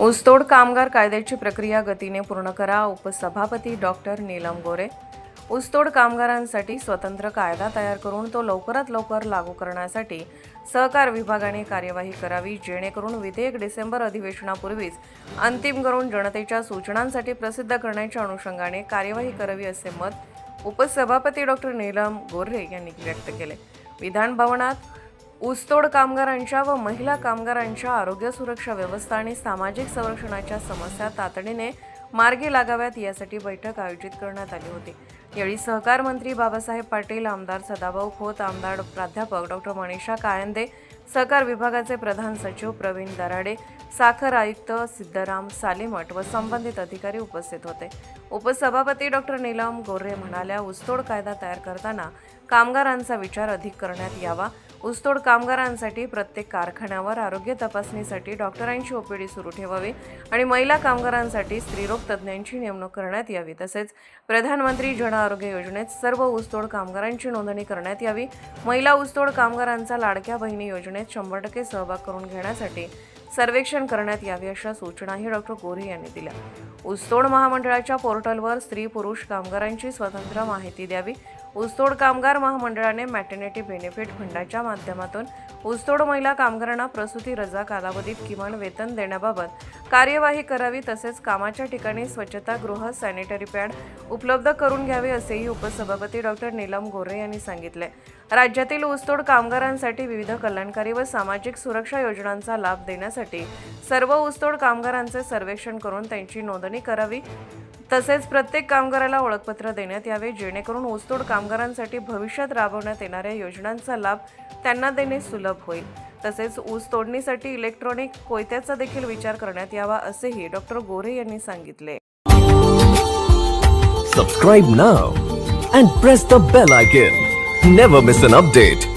ऊसतोड कामगार कायद्याची प्रक्रिया गतीने पूर्ण करा उपसभापती डॉक्टर नीलम गोरे. ऊसतोड कामगारांसाठी स्वतंत्र कायदा तयार करून तो लवकरात लवकर लागू करण्यासाठी सहकार विभागाने कार्यवाही करावी जेणेकरून विधेयक डिसेंबर अधिवेशनापूर्वीच अंतिम करून जनतेच्या सूचनांसाठी प्रसिद्ध करण्याच्या अनुषंगाने कार्यवाही करावी असे मत उपसभापती डॉक्टर नीलम गोरे यांनी व्यक्त केले. विधान भवनात ऊसतोड कामगारांच्या व महिला कामगारांच्या आरोग्य सुरक्षा व्यवस्था आणि सामाजिक संरक्षणाच्या समस्या तातडीने मार्गी लागाव्यात यासाठी बैठक आयोजित करण्यात आली होती. यावेळी सहकार मंत्री बाबासाहेब पाटील आमदार सदाभाऊ खोत आमदार प्राध्यापक डॉक्टर मनीषा कायंदे सहकार विभागाचे प्रधान सचिव प्रवीण दराडे साखर आयुक्त सिद्धराम सालेमठ व संबंधित अधिकारी उपस्थित होते. उपसभापती डॉक्टर नीलम गोरे म्हणाल्या ऊसतोड कायदा तयार करताना कामगारांचा विचार अधिक करण्यात यावा. ऊसतोड कामगारांसाठी प्रत्येक कारखान्यावर आरोग्य तपासणीसाठी डॉक्टरांची ओपीडी सुरू ठेवावी आणि महिला कामगारांसाठी स्त्रीरोग तज्ज्ञांची नेमणूक करण्यात यावी. तसेच प्रधानमंत्री जन आरोग्य योजनेत सर्व ऊसतोड कामगारांची नोंदणी करण्यात यावी. महिला ऊसतोड कामगारांचा लाडक्या बहिणी योजनेत शंभर टक्के सहभाग करून घेण्यासाठी सर्वेक्षण करण्यात यावे अशा सूचनाही डॉक्टर गोरे यांनी दिल्या. ऊसतोड महामंडळाच्या पोर्टलवर स्त्री पुरुष कामगारांची स्वतंत्र माहिती द्यावी. ऊसतोड कामगार महामंडळाने मॅटर्निटी बेनिफिट फंडाच्या माध्यमातून ऊसतोड महिला कामगारांना प्रसूती रजा कालावधीत किमान वेतन देण्याबाबत कार्यवाही करावी तसेच कामाच्या ठिकाणी स्वच्छतागृह सॅनिटरी पॅड उपलब्ध करून घ्यावे असेही उपसभापती डॉक्टर नीलम गोरे यांनी सांगितले. राज्यातील ऊसतोड कामगारांसाठी विविध कल्याणकारी व सामाजिक सुरक्षा योजनांचा लाभ देण्यासाठी सर्व ऊसतोड कामगारांचे सर्वेक्षण करून त्यांची नोंदणी करावी. तसेच प्रत्येक कामगाराला ओळखपत्र देण्यात यावे जेणेकरून ऊसतोड कामगारांसाठी भविष्यात राबवण्यात येणाऱ्या योजनांचा लाभ त्यांना देणे सुलभ होईल. तसेच ऊस तोडणीसाठी इलेक्ट्रॉनिक कोयत्याचा देखील विचार करण्यात यावा असेही डॉक्टर गोरे यांनी सांगितले. Subscribe now and press the bell icon never miss an update